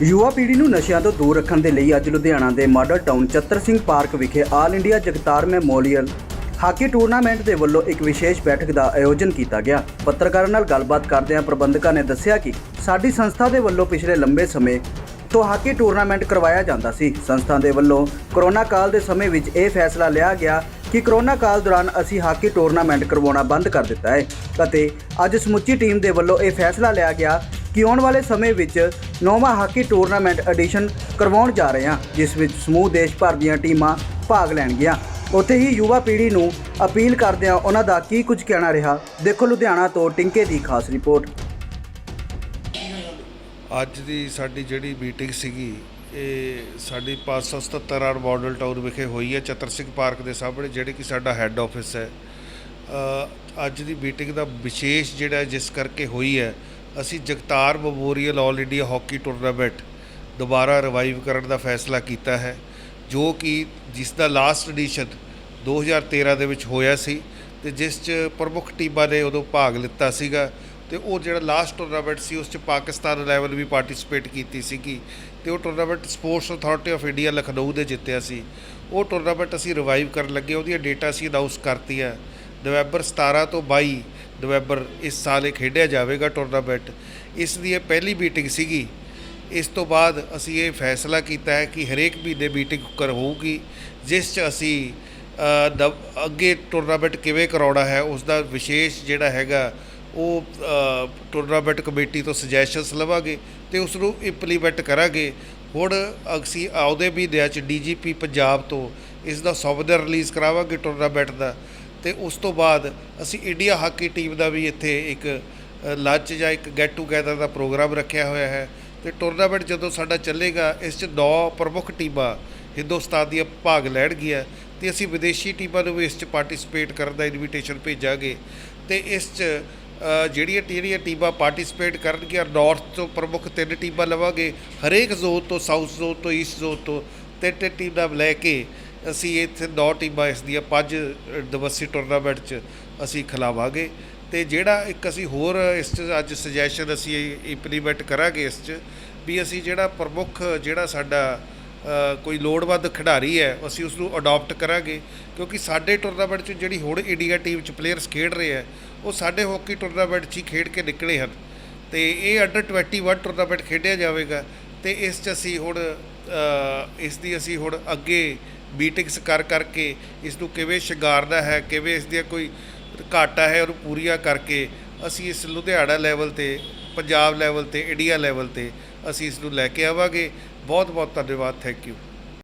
ਯੁਵਾ ਪੀੜ੍ਹੀ ਨੂੰ ਨਸ਼ਿਆਂ ਤੋਂ ਦੂਰ ਰੱਖਣ ਦੇ ਲਈ ਅੱਜ ਲੁਧਿਆਣਾ ਦੇ model town Chattar Singh park ਵਿਖੇ all India Jagtar memorial hockey tournament ਦੇ ਵੱਲੋਂ ਇੱਕ ਵਿਸ਼ੇਸ਼ ਬੈਠਕ ਦਾ ਆਯੋਜਨ ਕੀਤਾ ਗਿਆ। ਪੱਤਰਕਾਰਾਂ ਨਾਲ ਗੱਲਬਾਤ ਕਰਦਿਆਂ ਪ੍ਰਬੰਧਕਾਂ ਨੇ ਦੱਸਿਆ ਕਿ ਸਾਡੀ ਸੰਸਥਾ ਦੇ ਵੱਲੋਂ ਪਿਛਲੇ ਲੰਬੇ ਸਮੇਂ ਤੋਂ ਹਾਕੀ ਟੂਰਨਾਮੈਂਟ ਕਰਵਾਇਆ ਜਾਂਦਾ ਸੀ। ਸੰਸਥਾ ਦੇ ਵੱਲੋਂ ਕਰੋਨਾ ਕਾਲ ਦੇ ਸਮੇਂ ਵਿੱਚ ਇਹ ਫੈਸਲਾ ਲਿਆ ਗਿਆ ਕਿ ਕਰੋਨਾ ਕਾਲ ਦੌਰਾਨ ਅਸੀਂ ਹਾਕੀ ਟੂਰਨਾਮੈਂਟ ਕਰਵਾਉਣਾ ਬੰਦ ਕਰ ਦਿੱਤਾ ਹੈ ਅਤੇ ਅੱਜ ਸਮੁੱਚੀ ਟੀਮ ਦੇ ਵੱਲੋਂ ਇਹ ਫੈਸਲਾ ਲਿਆ ਗਿਆ ਕਿ ਆਉਣ ਵਾਲੇ ਸਮੇਂ ਵਿੱਚ ਨੌਵਾਂ ਹਾਕੀ ਟੂਰਨਾਮੈਂਟ ਐਡੀਸ਼ਨ ਕਰਵਾਉਣ ਜਾ ਰਹੇ ਹਾਂ, ਜਿਸ ਵਿੱਚ ਸਮੂਹ ਦੇਸ਼ ਭਰ ਦੀਆਂ ਟੀਮਾਂ ਭਾਗ ਲੈਣਗੀਆਂ। ਉੱਥੇ ਹੀ ਯੁਵਾ ਪੀੜ੍ਹੀ ਨੂੰ ਅਪੀਲ ਕਰਦਿਆਂ ਉਹਨਾਂ ਦਾ ਕੀ ਕੁਝ ਕਹਿਣਾ ਰਿਹਾ, ਦੇਖੋ ਲੁਧਿਆਣਾ ਤੋਂ ਟਿੰਕੇ ਦੀ ਖਾਸ ਰਿਪੋਰਟ। ਅੱਜ ਦੀ ਸਾਡੀ ਜਿਹੜੀ ਮੀਟਿੰਗ ਸੀਗੀ, ਇਹ ਸਾਡੀ 577 ਆਰ ਮਾਡਲ ਟਾਊਨ ਵਿਖੇ ਹੋਈ ਹੈ, ਚਤਰ ਸਿੰਘ ਪਾਰਕ ਦੇ ਸਾਹਮਣੇ, ਜਿਹੜੇ ਕਿ ਸਾਡਾ ਹੈੱਡ ਆਫਿਸ ਹੈ। ਅੱਜ ਦੀ ਮੀਟਿੰਗ ਦਾ ਵਿਸ਼ੇਸ਼ ਜਿਹੜਾ ਜਿਸ ਕਰਕੇ ਹੋਈ ਹੈ ਅਸੀਂ Jagtar memorial all India hockey tournament ਦੁਬਾਰਾ ਰਿਵਾਈਵ ਕਰਨ ਦਾ ਫੈਸਲਾ ਕੀਤਾ ਹੈ, ਜੋ ਕਿ ਜਿਸ ਦਾ ਲਾਸਟ ਐਡੀਸ਼ਨ 2013 ਦੇ ਵਿੱਚ ਹੋਇਆ ਸੀ ਤੇ ਜਿਸ 'ਚ ਪ੍ਰਮੁੱਖ ਟੀਮਾਂ ਨੇ ਉਦੋਂ ਭਾਗ ਲਿੱਤਾ ਸੀਗਾ ਤੇ ਉਹ ਜਿਹੜਾ ਲਾਸਟ ਟੂਰਨਾਮੈਂਟ ਸੀ, ਉਸ 'ਚ ਪਾਕਿਸਤਾਨ ਲੈਵਲ ਵੀ ਪਾਰਟਿਸਿਪੇਟ ਕੀਤੀ ਸੀਗੀ ਤੇ ਉਹ tournament sports authority of India Lucknow ਦੇ ਜਿੱਤਿਆ ਸੀ। ਉਹ ਟੂਰਨਾਮੈਂਟ ਅਸੀਂ ਰਿਵਾਈਵ ਕਰਨ ਲੱਗੇ, ਉਹਦੀਆਂ ਡੇਟਾ ਅਸੀਂ ਅਨਾਉਂਸ ਕਰਤੀਆਂ। ਨਵੰਬਰ 17 ਤੋਂ 22 ਨਵੰਬਰ ਇਸ ਸਾਲ ਇਹ ਖੇਡਿਆ ਜਾਵੇਗਾ ਟੂਰਨਾਮੈਂਟ। ਇਸ ਦੀ ਇਹ ਪਹਿਲੀ ਮੀਟਿੰਗ ਸੀਗੀ। ਇਸ ਤੋਂ ਬਾਅਦ ਅਸੀਂ ਇਹ ਫੈਸਲਾ ਕੀਤਾ ਹੈ ਕਿ ਹਰੇਕ ਮਹੀਨੇ ਮੀਟਿੰਗ ਕਰ ਹੋਊਗੀ ਜਿਸ 'ਚ ਅਸੀਂ ਅ, ਅੱਗੇ ਟੂਰਨਾਮੈਂਟ ਕਿਵੇਂ ਕਰਾਉਣਾ ਹੈ ਉਸ ਦਾ ਵਿਸ਼ੇਸ਼ ਜਿਹੜਾ ਹੈਗਾ ਉਹ ਟੂਰਨਾਮੈਂਟ ਕਮੇਟੀ ਤੋਂ ਸੁਜੈਸ਼ਨਸ ਲਵਾਂਗੇ ਤੇ ਉਸ ਨੂੰ ਇੰਪਲੀਮੈਂਟ ਕਰਾਂਗੇ। ਹੁਣ ਅਸੀਂ ਆਉਦੇ ਮਹੀਨਿਆਂ 'ਚ ਡੀਜੀਪੀ ਪੰਜਾਬ ਤੋਂ ਇਸ ਦਾ ਸੌਫਟਵੇਅਰ ਰਿਲੀਜ਼ ਕਰਾਵਾਂਗੇ ਟੂਰਨਾਮੈਂਟ ਦਾ। ਤੇ ਉਸ ਤੋਂ ਬਾਅਦ ਅਸੀਂ ਇੰਡੀਆ ਹਾਕੀ ਟੀਮ ਦਾ ਵੀ ਇੱਥੇ ਇੱਕ ਲੰਚ ਜਾਂ ਇੱਕ ਗੈਟ ਟੂਗੇਦਰ ਦਾ ਪ੍ਰੋਗਰਾਮ ਰੱਖਿਆ ਹੋਇਆ ਹੈ ਤੇ ਟੂਰਨਾਮੈਂਟ ਜਦੋਂ ਸਾਡਾ ਚੱਲੇਗਾ, ਇਸ 'ਚ ਨੌ ਪ੍ਰਮੁੱਖ ਟੀਮਾਂ ਹਿੰਦੁਸਤਾਨ ਦੀਆਂ ਭਾਗ ਲੈਣਗੀਆਂ ਤੇ ਅਸੀਂ ਵਿਦੇਸ਼ੀ ਟੀਮਾਂ ਨੂੰ ਵੀ ਇਸ 'ਚ ਪਾਰਟਿਸਿਪੇਟ ਕਰਨ ਦਾ ਇਨਵੀਟੇਸ਼ਨ ਭੇਜਾਂਗੇ ਤੇ ਇਸ 'ਚ ਜਿਹੜੀਆਂ ਜਿਹੜੀਆਂ ਟੀਮਾਂ ਪਾਰਟਿਸਿਪੇਟ ਕਰਨਗੀਆਂ ਨਾਰਥ ਤੋਂ ਪ੍ਰਮੁੱਖ ਤਿੰਨ ਟੀਮਾਂ ਲਵਾਂਗੇ, ਹਰੇਕ ਜ਼ੋਨ ਤੋਂ ਸਾਊਥ ਜ਼ੋਨ ਤੋਂ ਈਸਟ ਜ਼ੋਨ ਤੋਂ ਤਿੰਨ ਤਿੰਨ ਟੀਮਾਂ ਲੈ ਕੇ ਅਸੀਂ ਇੱਥੇ ਨੌ ਟੀਮਾਂ ਇਸ ਦੀਆਂ ਪੰਜ ਦਿਵਸੀ ਟੂਰਨਾਮੈਂਟ 'ਚ ਅਸੀਂ ਖਿਲਾਵਾਂਗੇ ਤੇ ਜਿਹੜਾ ਇੱਕ ਅਸੀਂ ਹੋਰ ਇਸ 'ਚ ਅੱਜ ਸੁਜੈਸ਼ਨ ਅਸੀਂ ਇੰਪਲੀਮੈਂਟ ਕਰਾਂਗੇ ਇਸ 'ਚ ਵੀ ਅਸੀਂ ਜਿਹੜਾ ਪ੍ਰਮੁੱਖ ਜਿਹੜਾ ਸਾਡਾ ਕੋਈ ਲੋੜਵੰਦ ਖਿਡਾਰੀ ਹੈ, ਅਸੀਂ ਉਸ ਨੂੰ ਅਡਾਪਟ ਕਰਾਂਗੇ ਕਿਉਂਕਿ ਸਾਡੇ ਟੂਰਨਾਮੈਂਟ 'ਚ ਜਿਹੜੀ ਹੁਣ ਇੰਡੀਆ ਟੀਮ 'ਚ ਪਲੇਅਰਸ ਖੇਡ ਰਹੇ ਆ ਉਹ ਸਾਡੇ ਹਾਕੀ ਟੂਰਨਾਮੈਂਟ 'ਚ ਹੀ ਖੇਡ ਕੇ ਨਿਕਲੇ ਹਨ। ਤੇ ਇਹ ਅੰਡਰ 21 ਟੂਰਨਾਮੈਂਟ ਖੇਡਿਆ ਜਾਵੇਗਾ ਤੇ ਇਸ 'ਚ ਅਸੀਂ ਹੁਣ ਇਸ ਦੀ ਅਸੀਂ ਹੁਣ ਅੱਗੇ ਮੀਟਿੰਗਸ ਕਰ ਕਰਕੇ ਇਸ ਨੂੰ ਕਿਵੇਂ ਸ਼ਿੰਗਾਰਨਾ ਹੈ, ਕਿਵੇਂ ਇਸ ਦੀਆਂ ਕੋਈ ਘਾਟਾ ਹੈ ਉਹਨੂੰ ਪੂਰੀਆਂ ਕਰਕੇ ਅਸੀਂ ਇਸ ਲੁਧਿਆਣਾ ਲੈਵਲ ਤੇ, ਪੰਜਾਬ ਲੈਵਲ ਤੇ ਇੰਡੀਆ ਲੈਵਲ ਤੇ ਅਸੀਂ ਇਸ ਨੂੰ ਲੈ ਕੇ ਆਵਾਂਗੇ। ਬਹੁਤ ਬਹੁਤ ਧੰਨਵਾਦ ਥੈਂਕ ਯੂ